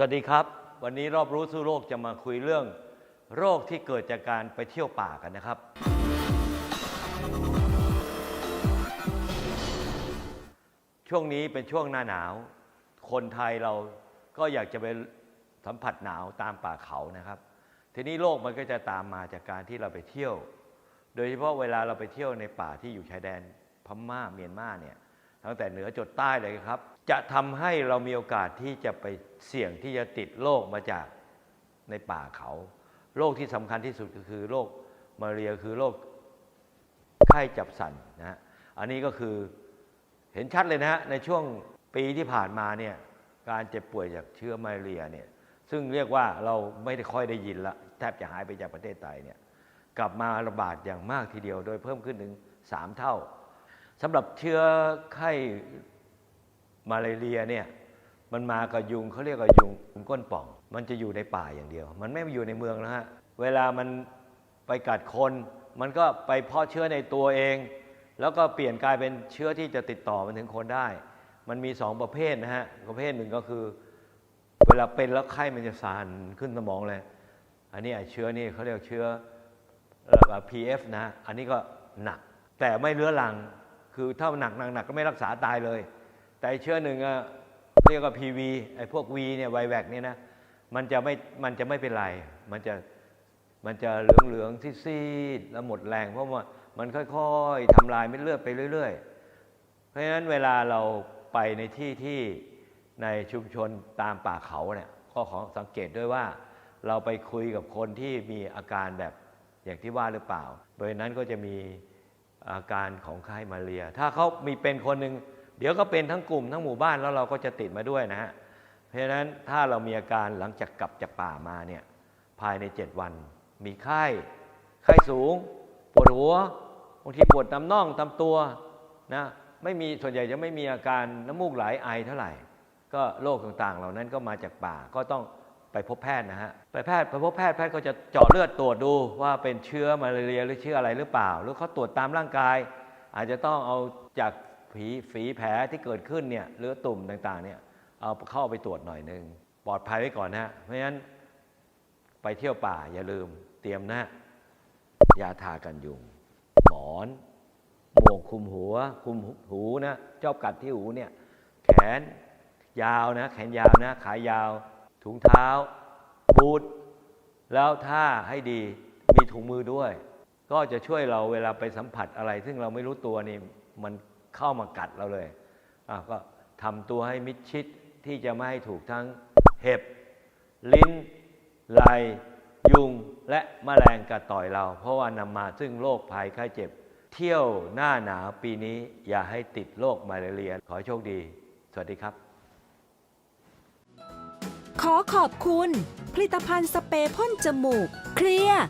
สวัสดีครับ วันนี้รอบรู้สู้โลกจะมาคุยเรื่อง โรคที่เกิดจากการไปเที่ยวป่ากันนะครับ ช่วงนี้เป็นช่วงหน้าหนาว คนไทยเราก็อยากจะไปสัมผัสหนาวตามป่าเขานะครับ ทีนี้โรคมันก็จะตามมาจากการที่เราไปเที่ยว โดยเฉพาะเวลาเราไปเที่ยวในป่าที่อยู่ชายแดนพม่าเมียนมาเนี่ย ตั้งแต่เหนือจดใต้เลยครับ จะทำให้เรามีโอกาสที่จะไปเสี่ยงที่จะติดโรคมาจากในป่าเขาโรคที่สำคัญที่สุดก็คือโรคมาเรียคือโรคไข้จับสันนะฮะอันนี้ก็คือเห็นชัดเลยนะฮะในช่วงปีที่ผ่านมาเนี่ยการเจ็บป่วยจากเชื้อมาเรียเนี่ยซึ่งเรียกว่าเราไม่ได้ค่อยได้ยินละแทบจะหายไปจากประเทศไทยเนี่ยกลับมาระบาดอย่างมากทีเดียว โดยเพิ่มขึ้นถึง 3 เท่า สำหรับเชื้อไข้มาลาเรียเนี่ยมันมากับยุงเขาเรียกว่ายุงก้นป่อง มันจะอยู่ในป่าอย่างเดียว มันไม่อยู่ในเมืองแล้วฮะเวลามันไปกัดคน มันก็ไปเพาะเชื้อในตัวเอง แล้วก็เปลี่ยนกลายเป็นเชื้อที่จะติดต่อมาถึงคนได้ มันมีสองประเภทนะฮะประเภทหนึ่งก็คือ เวลาเป็นแล้วไข้มันจะสานขึ้นสมองเลย อันนี้ไอ้เชื้อนี่เขาเรียกเชื้อเอ่อ PF นะ อันนี้ก็หนัก แต่ไม่เรื้อรัง คือถ้าหนักหนักหนักก็ไม่รักษาตายเลย แต่เชื้อหนึ่งอะเรียกว่า PV ไอ้พวก V เนี่ยไวแวกเนี่ยนะมันจะไม่มันจะไม่เป็นไร มันจะมันจะเหลืองเหลืองซีดแล้วหมดแรง เพราะว่ามันค่อยๆทำลายเม็ดเลือดไปเรื่อย ๆ เพราะฉะนั้นเวลาเราไปในที่ที่ในชุมชนตามป่าเขาเนี่ยก็ขอสังเกตด้วยว่า เราไปคุยกับคนที่มีอาการแบบอย่างที่ว่าหรือเปล่า โดยนั้นก็จะมี อาการของไข้มาเรีย ถ้าเขามีเป็นคนหนึ่งเดี๋ยวก็เป็นทั้งกลุ่มทั้งหมู่บ้านแล้วเราก็จะติดมาด้วยนะฮะ เพราะฉะนั้นถ้าเรามีอาการหลังจากกลับจากป่ามาเนี่ยภายใน 7 วัน มีไข้ไข้สูง ปวดหัวบางทีปวดตามน่องตามตัวนะไม่มีส่วนใหญ่จะไม่มีอาการน้ำมูกไหลไอเท่าไหร่ ก็โรคต่างๆ เหล่านั้นก็มาจากป่าก็ต้อง ไปพบแพทย์นะฮะไปแพทย์ไปพบแพทย์แพทย์ก็จะเจาะเลือดตรวจดูว่าเป็นเชื้อมาลาเรียหรือเชื้ออะไรหรือเปล่า หรือเขาตรวจตามร่างกาย อาจจะต้องเอาจากผีฝีแผลที่เกิดขึ้นเนี่ยหรือตุ่มต่างๆเนี่ยเอาเข้าไปตรวจหน่อยหนึ่งปลอดภัยไว้ก่อนนะฮะเพราะฉะนั้นไปเที่ยวป่าอย่าลืมเตรียมนะยาทากันยุงหมอนหมวกคุมหัว คุมหูนะชอบกัดที่หูเนี่ยแขนยาวนะ แขนยาวนะ ขายาว ถุงเท้า บูทแล้วถ้าให้ดีมีถุงมือด้วย ก็จะช่วยเราเวลาไปสัมผัสอะไร ซึ่งเราไม่รู้ตัวนี่มันเข้ามากัดเราเลยอะก็ทำตัวให้มิดชิดที่จะไม่ให้ถูกทั้งเห็บ ลิ้นไหลยุงและแมลงกัดต่อยเรา เพราะว่านำมาซึ่งโรคภัยไข้เจ็บ เที่ยวหน้าหนาวปีนี้อย่าให้ติดโรคมาลาเรีย ขอให้โชคดี สวัสดีครับ ขอขอบคุณ ผลิตภัณฑ์สเปรย์พ่นจมูก เคลียร์